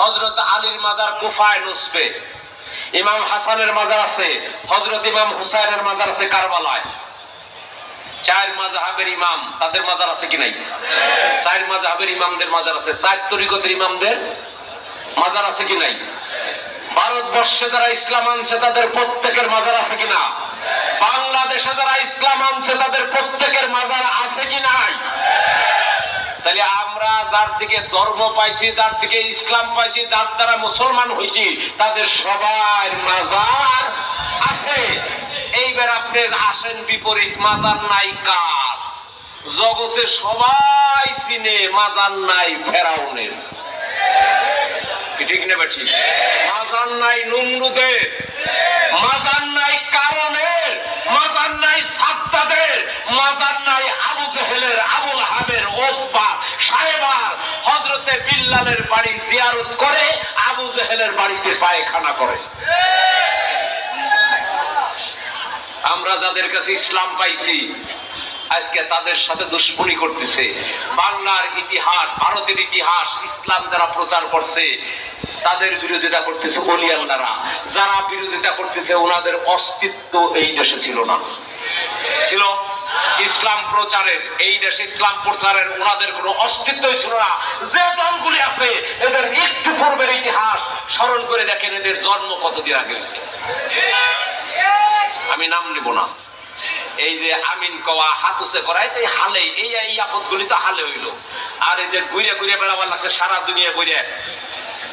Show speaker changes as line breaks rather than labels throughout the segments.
হজরত আলীর মাজার কুফায় নুসবে। ইমাম হাসানের মাজার আছে হজরত ইমাম হুসাইনের মাজার আছে কারবালায়। চার মাজাহাবের ইমাম, তাদের মাজার আছে কি নাই? চার মাজাহাবের ইমামদের মাজার আছে। চার তরিকতের ইমামদের মাজার আছে কি নাই? ভারতবর্ষে যারা ইসলাম আনছে, তাদের প্রত্যেকের মাজার আছে কিনা বাংলাদেশে যারা ইসলাম আনছে, তাদের প্রত্যেকের মাজার আছে কি নাই? তাহলে আমরা যার দিকে ধর্ম পাইছি, যার দিকে ইসলাম পাইছি, যার দ্বারা মুসলমান হয়েছি তাদের সবার মাজার আছে। এইবার আপনি আসেন বিপরীত, মাজার নাই কার? জগতে সবাই চিনে মাজার নাই ফেরাউনের। ঠিক নেবে ঠিক মাজার নাই নুমরুদের। মাজার নাই নাই সাদ্দাদের মাজার নাই আবু জেহেলের আবুল হাবের ওতবা সাহেবার হজরতে বিল্লালের বাড়ি জিয়ারত করে, আবু জেহেলের বাড়িতে পায়খানা করে। আমরা যাদের কাছে ইসলাম পাইছি, আজকে তাদের সাথে দুশ্মনী করতেছে। বাংলার ইতিহাস, ভারতের ইতিহাস, ইসলাম যারা প্রচার করছে, তাদের বিরোধিতা করতেছে অলিয়াল্লারা যারা বিরোধিতা করতেছে, ওনাদের অস্তিত্ব এই দেশে ছিল না। ছিল ইসলাম প্রচারের, এই দেশে ইসলাম প্রচারের ওনাদের কোনো অস্তিত্বই ছিল না। যে দলগুলি আছে, এদের একটু পূর্বের ইতিহাস স্মরণ করে দেখেন, এদের জন্ম কতদিন আগে হয়েছে? আমি নাম নিব না। এই যে আমিন কওয়া হাতুসে করাই তো এই হালে, এই এই আপদগুলি তো হালে হইল। আর এই যে ঘুরে ঘুরে বেড়াবার লাগছে, সারা দুনিয়া ঘুরে।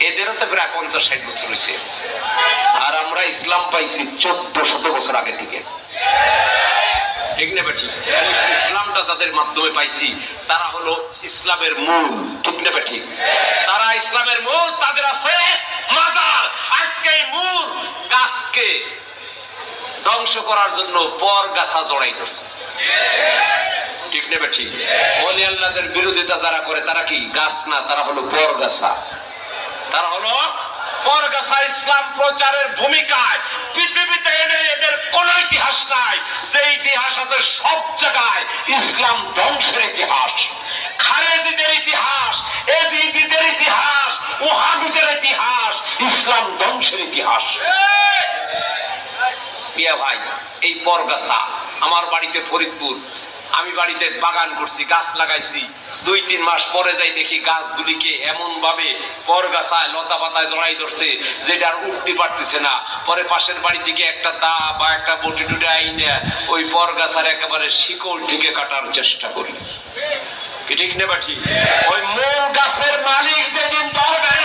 এদেরও তো প্রায় পঞ্চাশ ষাট বছর হয়েছে। আর আমরা ইসলাম পাইছি চোদ্দ শত বছর আগে থেকে। ঠিক না বেঠি ইসলামটা যাদের মাধ্যমে পাইছি, তারা হলো ইসলামের মূল, ঠিক না বেঠি তারা ইসলামের মূল, তাদের আছে মাজার। আজকে মূল গাছকে ধ্বংস করার জন্য পর গাছা জড়াই ধরছে। ঠিক নেবে ঠিক অলি আল্লাহদের বিরোধিতা যারা করে, তারা কি? গাছ না, তারা হলো পর গাছা। তারা হলো পর গাছা, ইসলাম প্রচারের ভূমিকায়। পৃথিবীতে এনে এদের কোন ইতিহাস নাই। যে ইতিহাস আছে সব জায়গায় ইসলাম ধ্বংসের ইতিহাস। খারেজিদের ইতিহাস, এজিদিদের ইতিহাস ওহাবিদের ইতিহাস, ইসলাম ধ্বংসের ইতিহাস। ভাই, এই পরগাছা আমার বাড়িতে ফরিদপুর। আমি বাড়িতে বাগান করছি, গাছ লাগাইছি। দুই, তিন মাস পরে যাই দেখি গাছগুলিকে এমন ভাবে পরগাছায় লতা পাতায় জড়াই ধরছে যেটা আর উঠতে পারতেছে না। পরে পাশের বাড়ি থেকে একটা দা বা একটা বটি টুটে আইনে ওই পরগাছার একেবারে শিকড় থেকে কাটার চেষ্টা করি। ঠিক নেবা ঠিক ওই মূল গাছের মালিক যেদিন ধরবে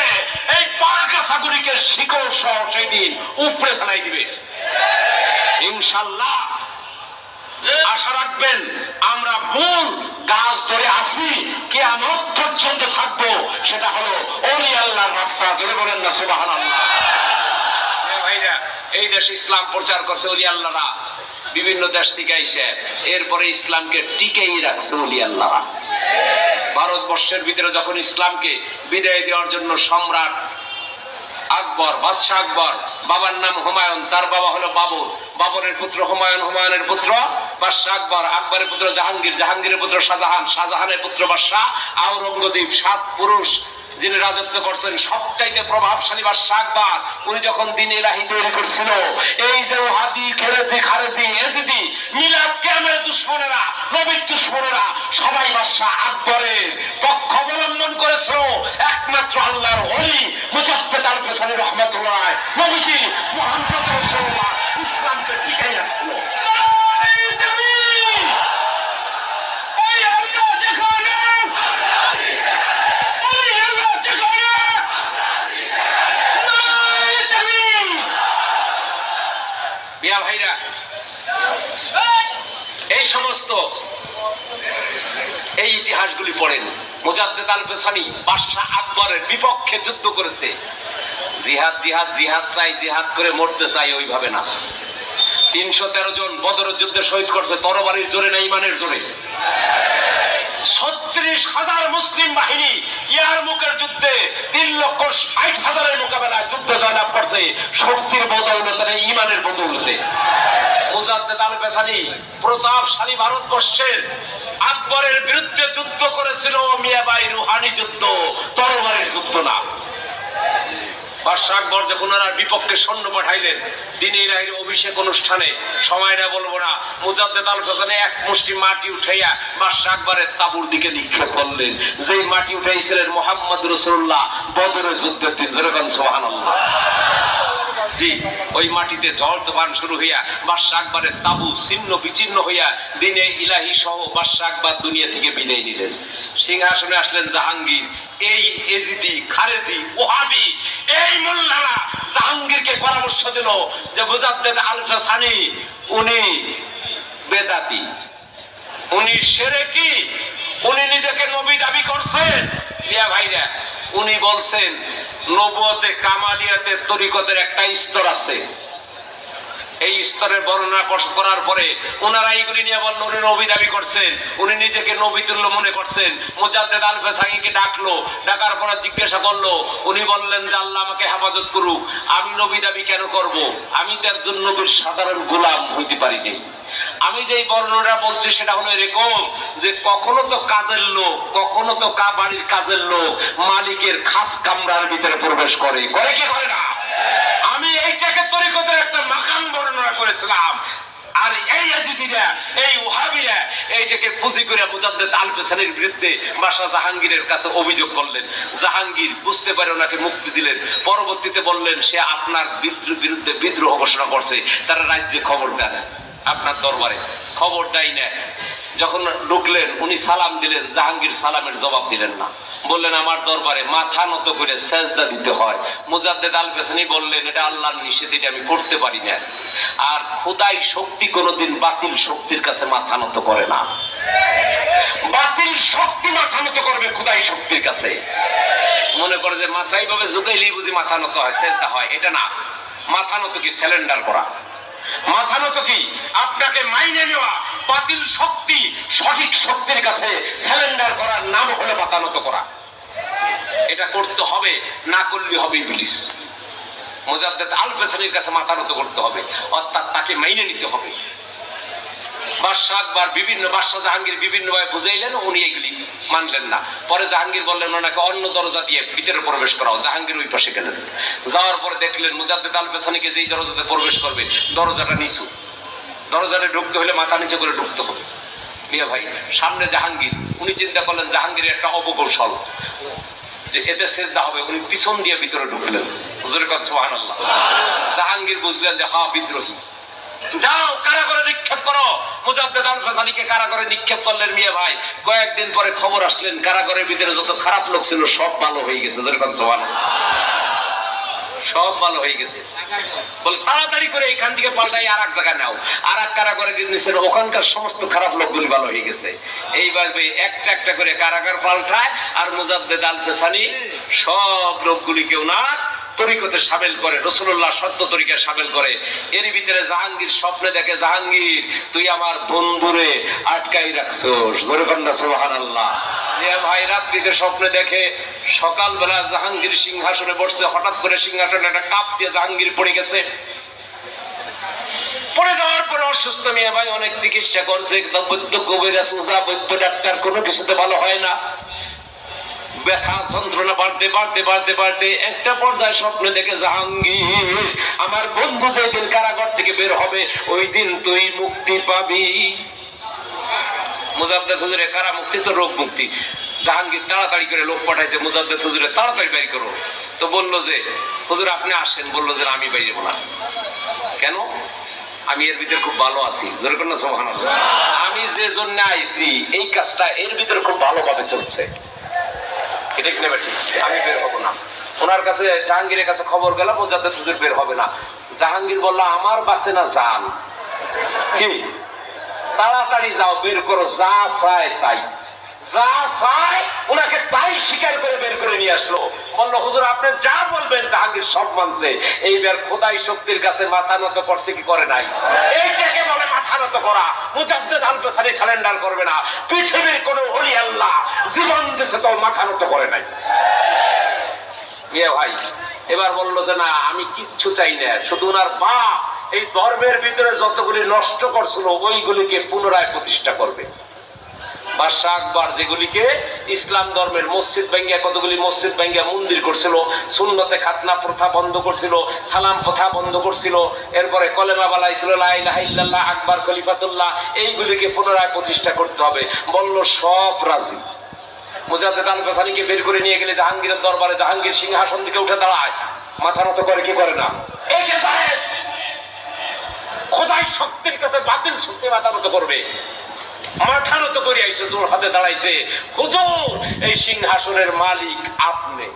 এই পরগাছাগুলিকে শিকড় সহ সেই দিন উপড়ে ফেলাই দিবে। ইনশাল্লাহ আশা রাখবেন, আমরা মূল গাছ ধরে আসি, কেয়ামত পর্যন্ত থাকব, সেটা হলো অলি আল্লাহর রাস্তা, জোরে বলেন না সুবাহান এই দেশে ইসলাম প্রচার করছে অলি আল্লাহরা। বিভিন্ন দেশ থেকে আইসে, এরপরে ইসলামকে টিকেই রাখছে অলি আল্লাহরা। ভারতবর্ষের ভিতরে যখন ইসলামকে বিদায় দেওয়ার জন্য সম্রাট আকবর, বাদশাহ আকবর, বাবার নাম হুমায়ুন, তার বাবা হলো বাবর। বাবরের পুত্র হুমায়ুন, হুমায়ুনের পুত্র বাদশাহ আকবর, আকবরের পুত্র জাহাঙ্গীর, জাহাঙ্গীরের পুত্র শাহজাহান, শাহজাহানের পুত্র বাদশাহ আওরঙ্গজীব সাত পুরুষ যিনি রাজত্ব করছেন, সবচাইতে প্রভাবশালী বাদশাহ আকবর। উনি যখন দিন এলাহি তৈরি করছিল, এই যে ওহাদি খেরেজি, খারেজি, এজিদি, মিলাদ কেমের দুশ্মনেরা, নবীর দুশ্মনেরা, সবাই বাদশাহ আকবরের পক্ষ অবলম্বন করেছিল। একমাত্র আল্লাহর হলি মুজাফেদ আল ফেসানি রহমতুল্লাহ নবীজি মোহাম্মদ রাসূলুল্লাহ ইসলামকে টিকাই রাখছিল ওই আল্লাহ যেখানে ওই আল্লাহ যেখানে নাই তাকবীর। বিয়া ভাইরা এই সমস্ত এই ইতিহাসগুলি পড়েন। মুজাদ্দেদ আল ফেসানি বাদশাহ আকবরের বিপক্ষে যুদ্ধ করেছে। জিহাদ জিহাদ জিহাদ চাই, জিহাদ করে মরতে চাই ওইভাবে না। তিনশো তেরো জন বদর যুদ্ধে শহীদ করছে তরবারির জোরে না ইমানের জোরে। ছত্রিশ হাজার মুসলিম বাহিনী ইয়ার মুখের যুদ্ধে তিন লক্ষ ষাট হাজারের মোকাবেলায় যুদ্ধ জয়লাভ করছে শক্তির বদৌলতে ইমানের বদৌলতে প্রতাপশালী ভারতবর্ষের আকবরের বিরুদ্ধে যুদ্ধ করেছিল মিয়াবাই রুহানি যুদ্ধ, তরবারের যুদ্ধ না। বাদশাহ আকবর যখন ওনার বিপক্ষে সৈন্য পাঠাইলেন দিনে ইলাহির অভিষেক অনুষ্ঠানে সময়টা বলব না, মুজাদ্দেদ আল ফেসানে এক মুষ্টি মাটি উঠাইয়া বাদশাহ আকবরের তাবুর দিকে নিক্ষেপ করলেন। যেই মাটি উঠাইছিলেন মোহাম্মদ রসুল্লাহ বদরের যুদ্ধের দিন যেরকম সোহান জি, ওই মাটিতে ঝড় তুফান শুরু হইয়া বাদশাহ আকবরের তাবু ছিন্ন বিচ্ছিন্ন হইয়া দিনে ইলাহি সহ বাদশাহ আকবর দুনিয়া থেকে বিদায় নিলেন। সিংহাসনে আসলেন জাহাঙ্গীর, এই এজিদি, খারেজি, ওহাবি এই মোল্লারা জাহাঙ্গীরকে পরামর্শ দিল যে মুজাদ্দেদ আলফা সানি, উনি বেদাতি। উনি সেরে কি উনি নিজেকে নবী দাবি করছেন। ইয়া ভাইরা, উনি বলছেন নবতে কামালিয়াতে তরিকতের একটা স্তর আছে। এই স্তরের বর্ণনা করার পরে ওনারা এইগুলি নিয়ে বলল, উনি নবী দাবি করছেন। উনি নিজেকে নবী তুল্য মনে করছেন। মুজাদ্দেদ আলফে সাহিকে ডাকলো। ডাকার পরে জিজ্ঞাসা করল, উনি বললেন যে আল্লাহ আমাকে হেফাজত করুক। আমি নবী দাবি কেন করব? আমি তার জন্য নবীর সাধারণ গোলাম হইতে পারিনি। আমি যেই বর্ণনা বলছি সেটা হলো এরকম যে কখনো তো কাজের লোক, কখনো তো কা বাড়ির কাজের লোক মালিকের খাস কামরার ভিতরে প্রবেশ করে। করে কি করে না? আমি এইটাকে তরিকতের একটা মাকাম বর্ণনা করেছিলাম। আর এই আজিদিরা এই ওহাবিরা এইটাকে পুঁজি করে মুজাদ্দেদ আল পেছানের বিরুদ্ধে বাসা জাহাঙ্গীরের কাছে অভিযোগ করলেন। জাহাঙ্গীর বুঝতে পারে ওনাকে মুক্তি দিলেন। পরবর্তীতে বললেন, সে আপনার বিরুদ্ধে বিদ্রোহ ঘোষণা করছে, তারা রাজ্যে খবর দেন। আপনার দরবারে। খবর দেয় না যখন ঢুকলেন, উনি সালাম দিলেন, জাহাঙ্গীর সালামের জবাব দিলেন না। বললেন, আমার দরবারে মাথা নত করে সেজদা দিতে হয়। মুজাদ্দেদ আল পেছনি বললেন, এটা আল্লাহর নিষেধ, এটা আমি করতে পারি না। আর খোদাই শক্তি কোনোদিন বাতিল শক্তির কাছে মাথা নত করে না। বাতিল শক্তি মাথা নত করবে খোদাই শক্তির কাছে। মনে করে যে মাথায় ভাবে ঝুঁকাইলেই বুঝি মাথা নত হয়, সেজদা হয়। এটা না। মাথা নত কি স্যালেন্ডার করা? মাথা নত কি? আপনাকে মাইনে নেওয়া, বাতিল শক্তি, সঠিক শক্তির কাছে স্যালেন্ডার করার নাম হলো মাথা নত করা। এটা করতে হবে, না করলে হবে পুলিশ মোজাদ্দ আল কাছে মাথা নত করতে হবে, অর্থাৎ তাকে মাইনে নিতে হবে। বাদশাহ আকবর বিভিন্ন, বাদশাহ জাহাঙ্গীর বিভিন্ন ভাবে বুঝাইলেন, উনি এগুলি মানলেন না। পরে জাহাঙ্গীর বললেন, ওনাকে অন্য দরজা দিয়ে ভিতরে প্রবেশ করাও। জাহাঙ্গীর ওই পাশে গেলেন। যাওয়ার পরে দেখলেন, মুজাদ্দেদ আল পেছানিকে যেই দরজাতে প্রবেশ করবে, দরজাটা নিচু। দরজাটা ঢুকতে হলে মাথা নিচে করে ঢুকতে হবে। মিয়া ভাই, সামনে জাহাঙ্গীর। উনি চিন্তা করলেন, জাহাঙ্গীরের একটা অপকৌশল। যে এতে সেজদা হবে, উনি পিছন দিয়ে ভিতরে ঢুকলেন। হুজুর কাজ জাহাঙ্গীর বুঝলেন যে, হা, বিদ্রোহী। যাও, কারাগারে নিক্ষেপ করো। মুজাদ্দেদ আল ফাসানিকে কারাগারে নিক্ষেপ করলেন মিয়া ভাই। কয়েকদিন পরে খবর আসলেন, কারাগারের ভিতরে যত খারাপ লোক ছিল, সব ভালো হয়ে গেছে। যেরকম সুবহানাল্লাহ। সব ভালো হয়ে গেছে। বলে, তাড়াতাড়ি করে এখান থেকে পাল্টাই আর এক জায়গায় নাও। আর এক কারাগারে নিচ্ছেন ওখানকার সমস্ত খারাপ লোকগুলি ভালো হয়ে গেছে। এইভাবে একটা একটা করে কারাগার পাল্টায় আর মুজাদ্দেদ আল ফেসানি সব লোকগুলিকে ওনার তরিকতে সামিল করে রসুল্লাহ সত্য তরিকায় সামিল করে। এর ভিতরে জাহাঙ্গীর স্বপ্নে দেখে, জাহাঙ্গীর, তুই আমার বন্ধুরে আটকাই রাখছোস। সোহান আল্লাহ ভাই, রাত্রিতে স্বপ্নে দেখে, সকালবেলা জাহাঙ্গীর সিংহাসনে বসছে, হঠাৎ করে সিংহাসনে একটা কাপ দিয়ে জাহাঙ্গীর পড়ে গেছে। পড়ে যাওয়ার পরে অসুস্থ মেয়ে ভাই অনেক চিকিৎসা করছে বৈদ্য কবিরাজ ওঝা বৈদ্য ডাক্তার, কোনো কিছুতে ভালো হয় না। ব্যথা, যন্ত্রণা বাড়তে বাড়তে বাড়তে বাড়তে একটা পর্যায়ে স্বপ্ন দেখে জাহাঙ্গীর, আমার বন্ধু যেদিন কারাগার থেকে বের হবে ওই দিন তুই মুক্তি পাবি। হুজুরে, কারা মুক্তি? তো রোগ মুক্তি। জাহাঙ্গীর তাড়াতাড়ি করে লোক পাঠাইছে হুজুরে, তাড়াতাড়ি করো। তো বলল যে, হুজুর, আপনি আসেন। বলল যে আমি বাইরে না। কেন? আমি এর ভিতরে খুব ভালো আছি। না আমি যে জন্য আইছি, এই কাজটা এর ভিতরে খুব ভালোভাবে চলছে। নেবে ঠিক আমি বের হব না। ওনার কাছে, জাহাঙ্গীরের কাছে খবর গেলাম, ও হুজুর বের হবে না। জাহাঙ্গীর বলল, আমার বাসে না যান। কি? তাড়াতাড়ি যাও, বের করো, যা চায় তাই। যা চায়, ওনাকে তাই স্বীকার করে বের করে নিয়ে আসলো। বলল, হুজুর, আপনি যা বলবেন, জাহাঙ্গীর সব মানছে। এইবার খোদাই শক্তির কাছে মাথা নত করছে, কি করে নাই? এইটাকে বলে করা, মুজাদ্দেদ আলপসারি স্যালেন্ডার করবে না। পৃথিবীর কোন অলি আল্লাহ জীবন দেশে তো মাথা নত করে নাই। ইয়ে ভাই, এবার বলল যে না, আমি কিচ্ছু চাই না, শুধু ওনার বাপ এই ধর্মের ভিতরে যতগুলি নষ্ট করছিল, ওইগুলিকে পুনরায় প্রতিষ্ঠা করবে। বাদশাহ আকবর যেগুলিকে ইসলাম ধর্মের মসজিদ ভেঙ্গিয়া কতগুলি মসজিদ ভেঙ্গিয়া মন্দির করছিল, সুন্নতে খাতনা প্রথা বন্ধ করছিল, সালাম প্রথা বন্ধ করছিল, এরপরে কলেমা বালাইছিল লা ইলাহা আকবর খলিফাতুল্লাহ, এইগুলিকে পুনরায় প্রতিষ্ঠা করতে হবে, বলল, সব রাজি। মুজাদ্দেদ আল বের করে নিয়ে গেলে জাহাঙ্গীরের দরবারে জাহাঙ্গীর সিংহাসন থেকে উঠে দাঁড়ায়, মাথা নত করে কি করে না? খোদাই শক্তির কাছে বাতিল শক্তি মাথা নত করবে। মাথা নত করে আইছে, তোর হাতে দাঁড়াইছে। হুজুর, এই সিংহাসনের মালিক আপনি।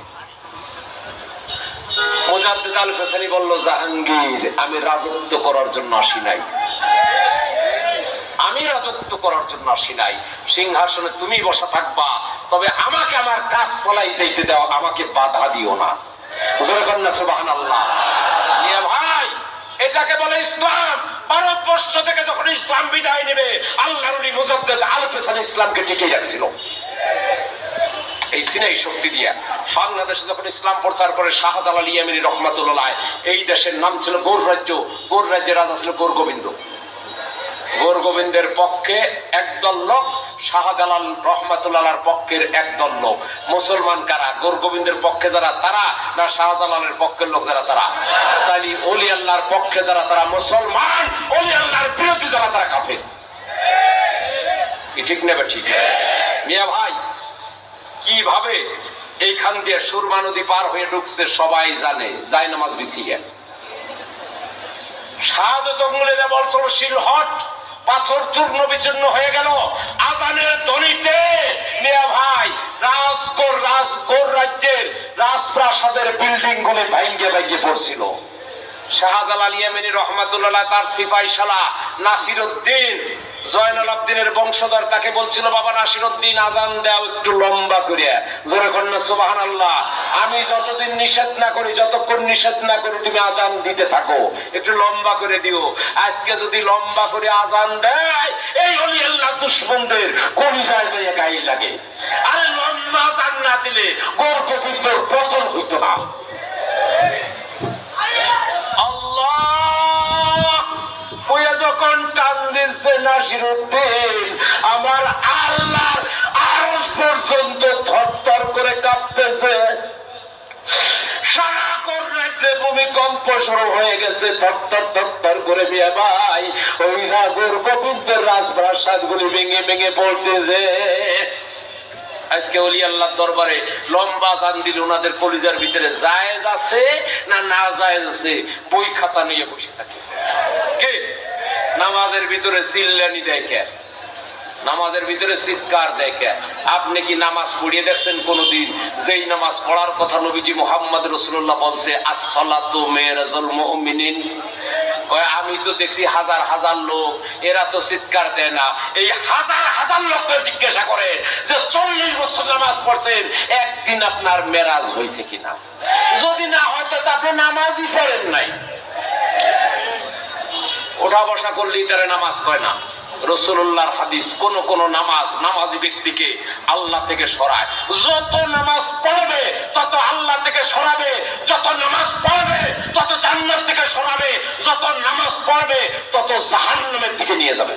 মুজাদ্দিদ আল ফেসানি বলল, জাহাঙ্গীর, আমি রাজত্ব করার জন্য আসি নাই। আমি রাজত্ব করার জন্য আসি নাই। সিংহাসনে তুমি বসা থাকবা, তবে আমাকে আমার কাজ চালাই যাইতে দাও, আমাকে বাধা দিও না। জোরে কন্যা সুবাহান আল্লাহ ভাই, এটাকে বলে ইসলাম। ভারতবর্ষ থেকে যখন ইসলাম বিদায় নেবে, আল্লাহর নবী মুজাদ্দেদ আল ফেসান ইসলামকে টিকে রাখছিল এই সিনাই শক্তি দিয়া। বাংলাদেশে যখন ইসলাম প্রচার করে, শাহজালাল ইয়ামিনী রহমাতুল্লাহ এই দেশের নাম ছিল গৌর রাজ্য। গোর রাজ্যের রাজা ছিল গৌর গোবিন্দ। গৌর গোবিন্দের পক্ষে একদল লোক, শাহজালাল রহমাতুল্লাহর পক্ষের একদল লোক। মুসলমান কারা? গৌর গোবিন্দের পক্ষে যারা তারা না শাহজালালের পক্ষের লোক যারা তারা? তাইলে অলি আল্লাহর পক্ষে যারা তারা মুসলমান অলি আল্লাহর বিরোধী যারা তারা কাফের। ঠিক নেবে ঠিক? মিয়া ভাই, কীভাবে এইখান দিয়ে সুরমা নদী পার হয়ে ঢুকছে সবাই জানে। যায় নামাজ বিছিয়ে। শাহাদত অঙ্গুলে বলছিল শিলহট পাথর চূর্ণ বিচূর্ণ হয়ে গেল। আজানের ধ্বনিতে, মিয়া ভাই, রাজকোর রাজকোর রাজ্যের রাজপ্রাসাদের বিল্ডিং গুলি ভাঙ্গে ভাঙ্গে পড়ছিল। শাহজালাল ইয়ামিনী রহমাতুল্লাহ তার সিপাহী শালা নাসির উদ্দিন জয়নাল আব্দিনের বংশধর তাকে বলছিল, বাবা নাসির উদ্দিন আজান দাও একটু লম্বা করিয়া জোরে কন্যা সুবাহান আল্লাহ আমি যতদিন নিষেধ না করি, যতক্ষণ নিষেধ না করি, তুমি আজান দিতে থাকো। একটু লম্বা করে দিও। আজকে যদি লম্বা করে আজান দেয়, এই অলি আল্লাহ দুশ্মনদের কলিজায় যাইয়া গায়ে লাগে। আরে লম্বা আজান না দিলে গর্ব বিদ্যুর পতন হইতো না। আল্লাহ যখন আমার আল্লাহ আরস পর্যন্ত থরথর করে কাঁপতেছে। ভূমিকম্প শুরু হয়ে গেছে, থরথর করে মিয়া ভাই, ওই নাগর গোবিন্দের রাজপ্রাসাদ গুলি ভেঙে ভেঙে পড়তেছে। আজকে অলি আল্লাহ দরবারে লম্বা চান দিলে ওনাদের কলিজার ভিতরে জায়েজ আছে না না জায়েজ আছে? বই খাতা নিয়ে বসে থাকে। কে? নামাজের ভিতরে চিল্লানি দেখে, নামাজের ভিতরে চিৎকার দেখে। আপনি কি নামাজ পড়িয়ে দেখছেন কোনদিন? যেই নামাজ পড়ার কথা নবীজি মোহাম্মদ রসুল্লাহ বলছে, আসসালাতু মেরাজুল মুমিনিন। কয়, আমি তো দেখছি হাজার হাজার লোক, এরা তো চিৎকার দেয় না। এই হাজার হাজার লোককে জিজ্ঞাসা করে যে, চল্লিশ বছর নামাজ পড়ছেন, একদিন আপনার মেরাজ হয়েছে কিনা? যদি না হয় তো আপনি নামাজই পড়েন নাই। ওঠা বসা করলেই তারা নামাজ কয় না। রসুল্লাহর হাদিস, কোন কোন নামাজ, নামাজি ব্যক্তিকে আল্লাহ থেকে সরায়। যত নামাজ পড়বে, তত আল্লাহ থেকে সরাবে। যত নামাজ পড়বে, তত জান্নাত থেকে সরাবে। যত নামাজ পড়বে, তত জাহান্নামের দিকে নিয়ে যাবে।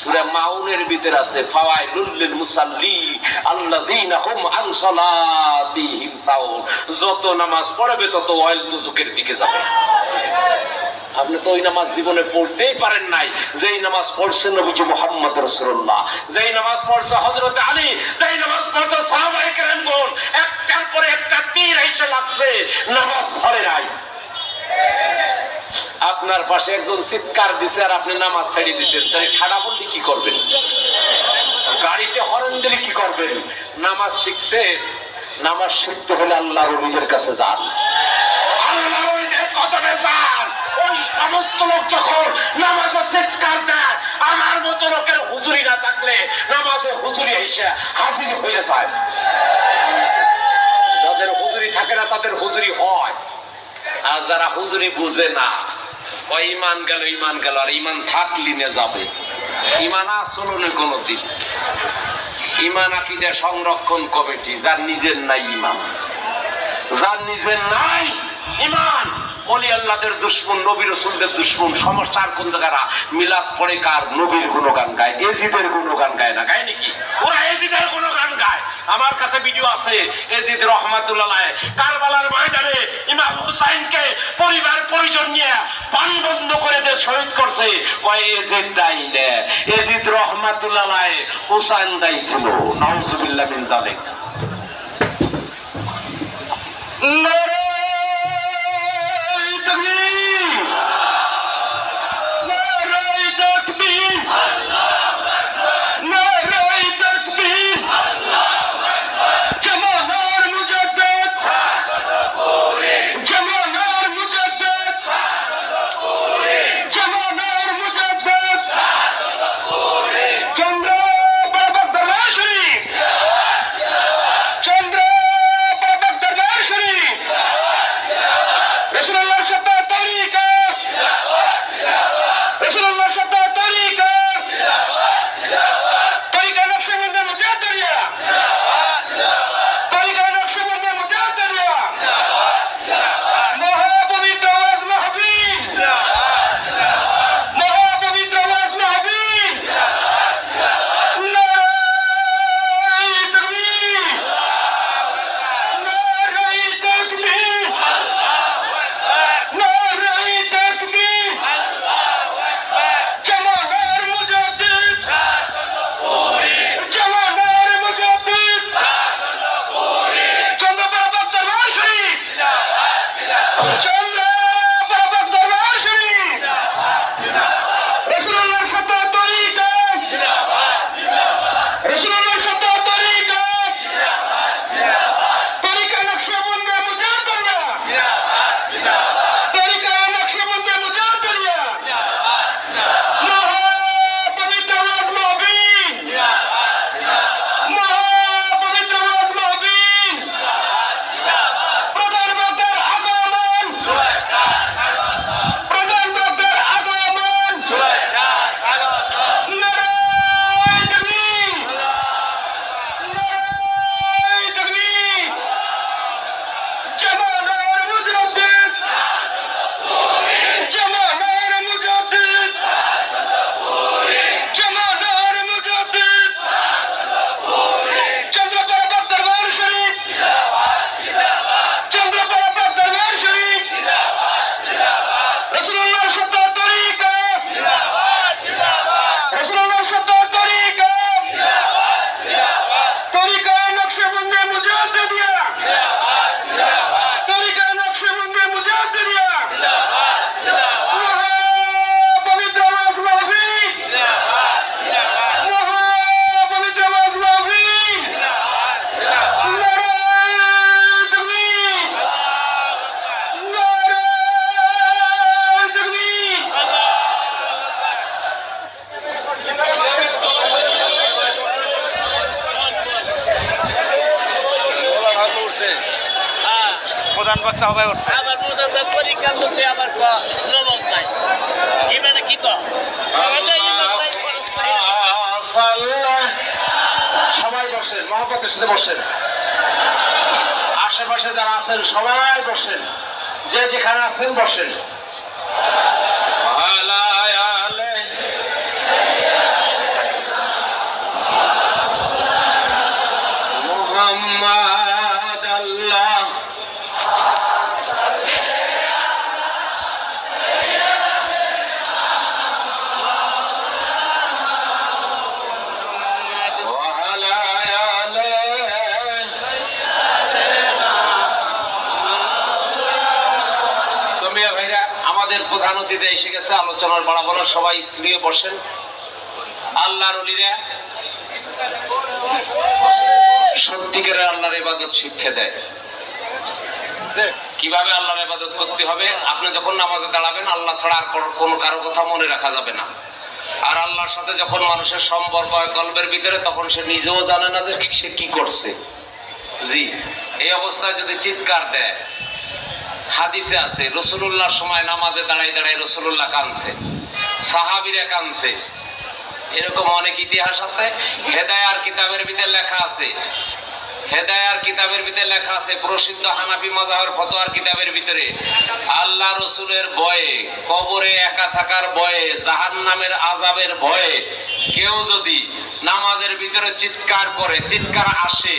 সূরা মাউনের ভিতর আছে, ফাওয়াইলুল লিল মুসাল্লি আল্লাযীনা হুম আন সালাতিহিম সাউন। যত নামাজ পড়বে, তত ওয়াইল দুজুকের দিকে যাবে। আপনি তো ওই নামাজ জীবনে পড়তেই পারেন নাই। যেই নামাজ পড়ছেন নবীজি মোহাম্মদ রসুল্লাহ যেই নামাজ পড়ছে হজরত আলী, যেই নামাজ পড়ছে সাহাবায়ে কেরামগণ একটার পরে একটা তীর এসে লাগছে, নামাজ ছাড়ে নাই। আপনার পাশে একজন চিৎকার দিছে আর আপনি নামাজ ছেড়ে দিচ্ছেন তাহলে ঠাডা বললে কি করবেন? গাড়িতে হরেন দিলে কি করবেন? নামাজ শিখছে, নামাজ শিখতে হলে আল্লাহ রবিদের কাছে যান। আল্লাহ রবিদের কদমে যান। সমস্ত লোক যখন নামাজে চিৎকার দেয়, আমার মতো লোকের হুজুরি না থাকলে নামাজে হুজুরি এসে হাজির হয়ে যায়। যাদের হুজুরি থাকে না, তাদের হুজুরি হয়। আর যারা হুজুরি বুঝে না, ওই ইমান গেল ইমান গেল, আর ইমান থাকলি না যাবে। ইমান আসলো না কোনোদিন। ইমান আকিদের সংরক্ষণ কমিটি, যার নিজের নাই ইমান যার নিজের নাই ইমান
অলি আল্লাহদের দুশ্মন, নবী রসুলদের দুশ্মন, সমস্যার কোন জায়গারা মিলাদ পড়ে কার? নবীর গুণগান গায়, এজিদের গুণগান গায় না, গায় নাকি? ওরা এজিদের গুণগান গায়। আমার কাছে ভিডিও আছে, এজিদ রহমাতুল্লাহ কারবালার ময়দানে ইমাম হুসাইনকে পরিবার পরিজন নিয়ে পানি বন্ধ করে দিয়ে শহীদ করছে। ওই এজিদ দায়ী নে, এজিদ রহমাতুল্লাহ হুসাইন দায়ী ছিল। নাউজুবিল্লাহ মিন জালিক নারায়
বক্তা হবে উঠছে
আবার মোটামুটি পরীক্ষা করতে আবার লবণ নাই মানে কি কয়? নাই।
সবাই বসেন মহাপতের সাথে বসেন। আশেপাশে যারা আছেন সবাই বসেন। যে যেখানে আছেন বসেন। আমাদের এসে গেছে, আলোচনার বাড়াবো না সবাই স্ত্রী বসেন। আল্লাহর অলিরা সত্যিকারের আল্লাহর ইবাদত শিক্ষা দেয়। কীভাবে আল্লাহর ইবাদত করতে হবে? আপনি যখন নামাজে দাঁড়াবেন, আল্লাহ ছাড়া আর কোনো- কারও কথা মনে রাখা যাবে না। আর আল্লাহর সাথে যখন মানুষের সম্পর্ক হয় কল্পের ভিতরে, তখন সে নিজেও জানে না যে সে কি করছে। জি, এই অবস্থায় যদি চিৎকার দেয় হাদিসে আছে রসুল্লাহর সময় নামাজে দাঁড়াই দাঁড়াই রসুল্লাহ কানছে সাহাবিরা কানছে এরকম অনেক ইতিহাস আছে, হেদায়ার কিতাবের ভিতরে লেখা আছে।
হেদায়ার কিতাবের ভিতরে লেখা আছে, প্রসিদ্ধ হানাফি মাজাহের ফতোয়ার কিতাবের ভিতরে, আল্লাহ রসুলের ভয়ে, কবরে একা থাকার ভয়ে, জাহান্নামের আজাবের ভয়ে, কেউ যদি নামাজের ভিতরে চিৎকার করে, চিৎকার আসে